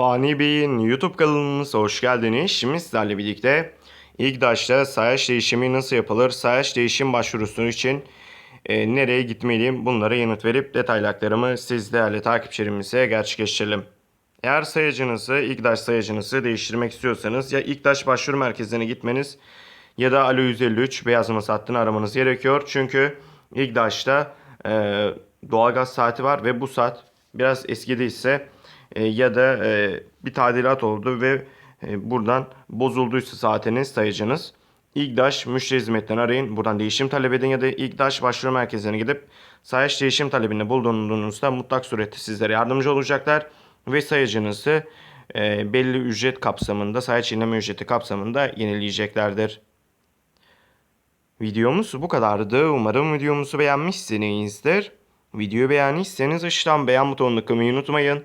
Fani Bey'in YouTube kanalımıza hoş geldiniz. Şimdi sizlerle birlikte ilk başta sayaç değişimi nasıl yapılır, sayaç değişim başvurusu için e, nereye gitmeliyim bunlara yanıt verip detaylı siz değerli takipçilerimize gerçekleştirelim. Eğer sayacınızı, ilk sayacınızı değiştirmek istiyorsanız ya ilk başvuru merkezine gitmeniz ya da Alo 153 beyaz masa hattını aramanız gerekiyor. Çünkü ilk e, doğalgaz saati var ve bu saat biraz eskidiyse e, ya da e, bir tadilat oldu ve e, buradan bozulduysa saatiniz sayacınız. İlkdaş müşteri hizmetten arayın. Buradan değişim talep edin ya da İlkdaş başvuru merkezine gidip sayaç değişim talebinde bulunduğunuzda mutlak surette sizlere yardımcı olacaklar. Ve sayacınızı e, belli ücret kapsamında, sayaç yenileme ücreti kapsamında yenileyeceklerdir. Videomuz bu kadardı. Umarım videomuzu beğenmişsinizdir. Videoyu beğendiyseniz aşağıdan beğen butonuna tıklamayı unutmayın.